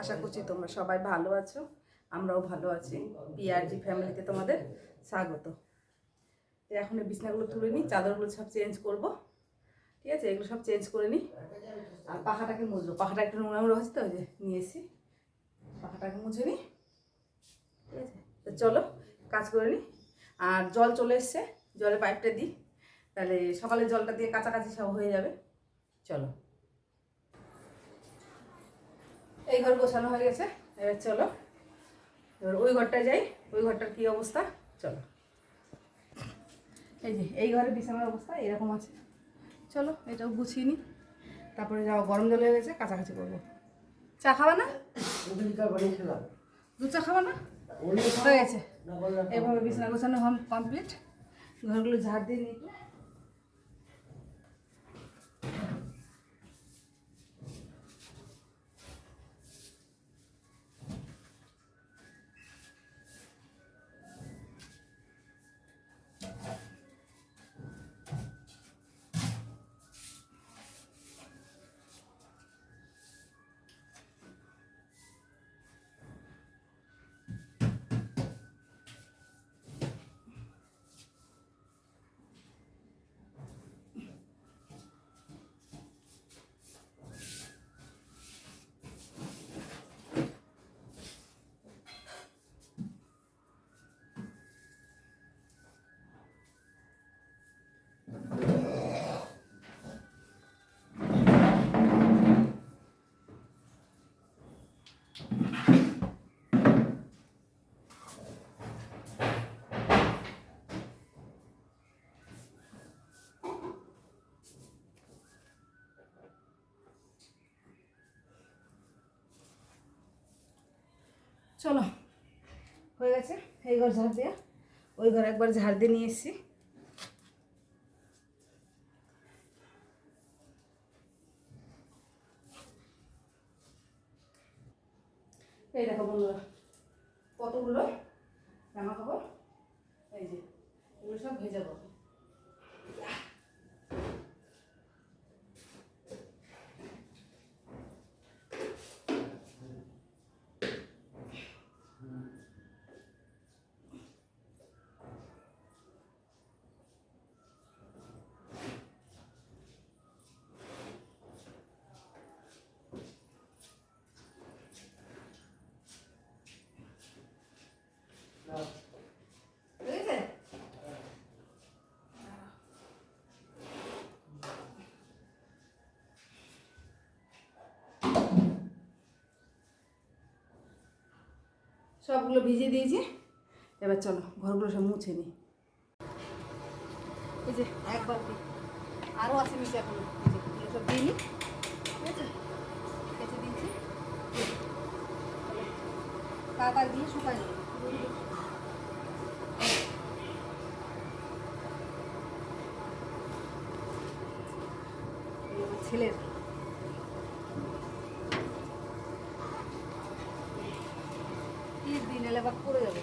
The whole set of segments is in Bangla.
আশা করছি তোমরা সবাই ভালো আছো। আমরাও ভালো আছি। পিআরজি ফ্যামিলিতে তোমাদের স্বাগত। এখন এই বিছনাগুলো তুলে নিই, চাদরগুলো সব চেঞ্জ করব। ঠিক আছে? এগুলো সব চেঞ্জ করে নিই। আর পাখাটাকে মুছবো। পাখাটা একটু নোংরা নোংরা হচ্ছে তো যে নিয়ে এসেছি পাখাটাকে মুছে নিই। ঠিক আছে? তো চলো, কাজ করে নিই। আর জল চলে এসছে। জলের পাইপটা দিই। তাহলে সকালে জলটা দিয়ে কাছাকাছি সব হয়ে যাবে। চলো। এই ঘর গোছানো হয়ে গেছে। এবার চলো। এবার ওই ঘরটায় যাই। ওই ঘরটার কী অবস্থা? চলো। এই যে, এই ঘরে বিছানার অবস্থা এরকম আছে। চলো, এটাও গুছিয়ে নিই তারপরে যাও, গরম জল হয়ে গেছে, কাছাকাছি করব। চা খাবা না? দু চা খাবা না? হয়ে গেছে। এভাবে বিছানা গোছানো হম কমপ্লিট ঘরগুলো ঝাড় দিয়ে নিই চলো, হয়ে গেছে, এই ঘর ঝাড় দেওয়া ওই ঘর একবার ঝাড় দিয়ে নিয়ে এসেছি। এই দেখো বন্ধুরা, কতগুলো জামা কাপড় এই যে, এগুলো সব ভেজা কাপড় বুঝেছে সবগুলো ভিজিয়ে দিয়েছি। এবার চলো, ঘরগুলো সব মুছে নিই। আরও আছে এখনও। দিয়ে নিই। ঠিক আছে? দিয়েছি। শুকাই ছেলের বা পড়ে যাবে।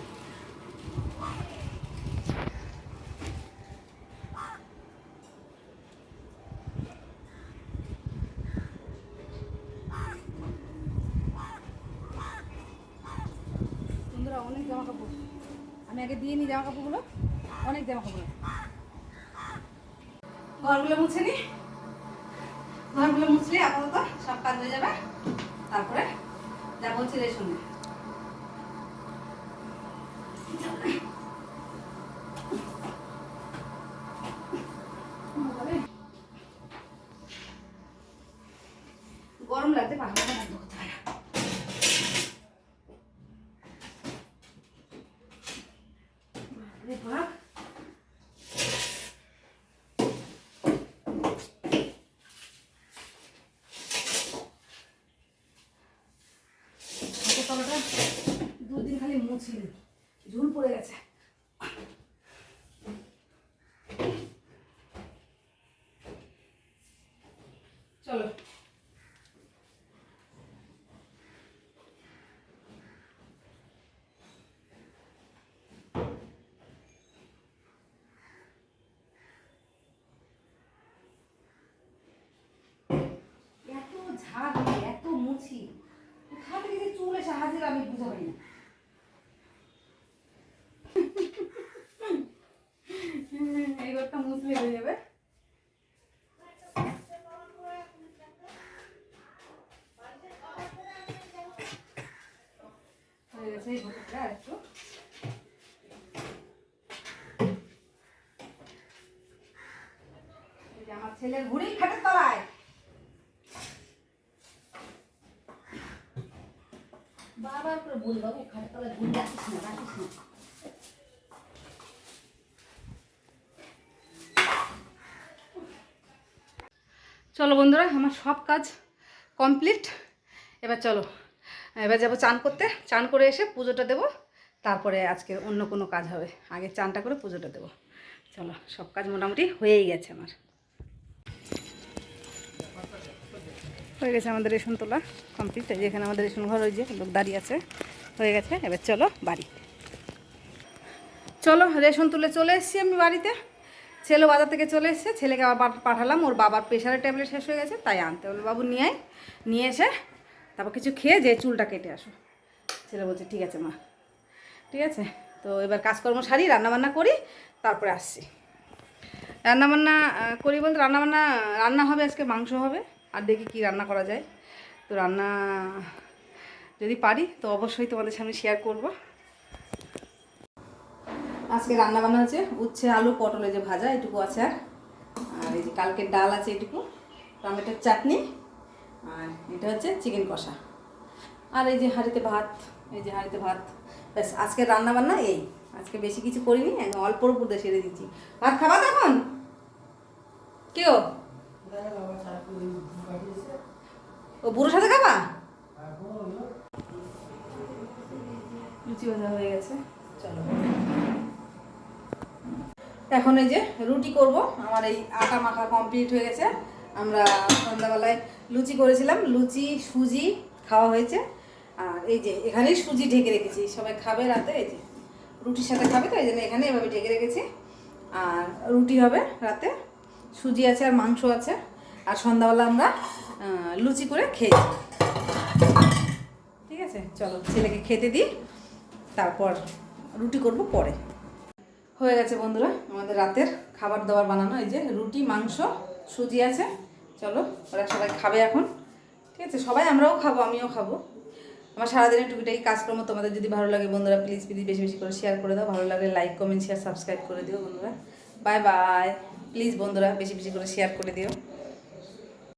বন্ধুরা, অনেক জামা কাপড়। আমি আগে দিয়ে নিই জামা কাপড়গুলো। অনেক জামা কাপড় ঘরগুলো মুছে ঘরগুলো মুছলে আপাতত সব কাজ হয়ে যাবে। তারপরে যা বলছি রে শুনবে। গরম লাগছে পাখা বন্ধ করতে। হাতের দুদিন খালি মুছিনি ঝুল পড়ে গেছে। চলো। এত ঝাড় এত মুছ। আমি বুঝতে পারি না এই ঘরটা মুছলে হয়ে যাবে হয়ে গেছে এই ঘরটা আর একটু ছেলের ঘুড়ি খাটের তলায়। বারবার করে বলি, বাবু, খাটের তলায় ঘুরে রাখিস না রাখিস না। চলো বন্ধুরা, আমার সব কাজ কমপ্লিট। এবার চলো, এবার যাব চান করতে। চান করে এসে পুজোটা দেবো। তারপরে আজকে অন্য কোনো কাজ হবে। আগে চানটা করে পুজোটা দেবো। চলো, সব কাজ মোটামুটি হয়েই গেছে আমার। হয়ে গেছে আমাদের রেশন তোলা কমপ্লিট এই যে এখানে আমাদের রেশন ঘর ওই যে লোক দাঁড়িয়ে আছে। হয়ে গেছে, এবার চলো বাড়ি। চলো, রেশন তুলে চলে এসেছি আমি বাড়িতে। ছেলে বাজার থেকে চলে এসেছে, ছেলেকে আবার পাঠালাম, ওর বাবার প্রেশারের ট্যাবলেট শেষ হয়ে গেছে, তাই আনতে বলে বাবু, নিয়ে আয়। নিয়ে এসে তারপর কিছু খেয়ে যে চুলটা কেটে আসো। ছেলে বলছে, ঠিক আছে মা। ঠিক আছে? তো এবার কাজকর্ম সারি, রান্নাবান্না করি, তারপরে আসছি। রান্নাবান্না করি বলতে রান্নাবান্না, রান্না হবে, আজকে মাংস হবে। আর দেখি কি রান্না করা যায়। তো রান্না যদি পারি, তো অবশ্যই তোমাদের সামনে শেয়ার করব। আজকে রান্না বান্না হচ্ছে উচ্ছে, আলু, পটলে যে ভাজা, এটুকু আছে আর। আর এই যে কালকের ডাল আছে এটুকু, টমেটোর চাটনি, আর এটা হচ্ছে চিকেন কষা। আর এই যে হাঁড়িতে ভাত, এই যে হাঁড়িতে ভাত, ব্যাস আজকে রান্না বান্না এই। আজকে বেশি কিছু করিনি অল্পর উপর সেরে দিচ্ছি। ভাত খাবা তখন? কেউ? ও বুড়োর সাথে খাবা? লুচি ভাজা হয়ে গেছে। চলো। এখন এই যে রুটি করব। আমার এই আটা মাখা কমপ্লিট হয়ে গেছে। আমরা সন্ধ্যাবেলায় লুচি করেছিলাম। লুচি সুজি খাওয়া হয়েছে। আর এই যে এখানেই সুজি ঢেকে রেখেছি। সবাই খাবে রাতে এই যে রুটির সাথে খাবে তো এই জন্য এখানে এভাবে ঢেকে রেখেছি। আর রুটি হবে রাতে। সুজি আছে আর মাংস আছে। আর সন্ধ্যাবেলা আমরা লুচি করে খেয়েছি ঠিক আছে? চলো, ছেলেকে খেতে দিই। তারপর রুটি করব পরে। হয়ে গেছে বন্ধুরা, আমাদের রাতের খাবার দাবার বানানো। এই যে রুটি, মাংস, সুজি আছে। চলো, ওরা সবাই খাবে এখন। ঠিক আছে? সবাই আমরাও খাব, আমিও খাব। আমার সারাদিনের টুকিটাকি কাজকর্ম তোমাদের যদি ভালো লাগে বন্ধুরা প্লিজ প্লিজ বেশি বেশি করে শেয়ার করে দাও। ভালো লাগলে লাইক কমেন্ট শেয়ার সাবস্ক্রাইব করে দিও বন্ধুরা। বাই বাই প্লিজ বন্ধুরা বেশি বেশি করে শেয়ার করে দিও।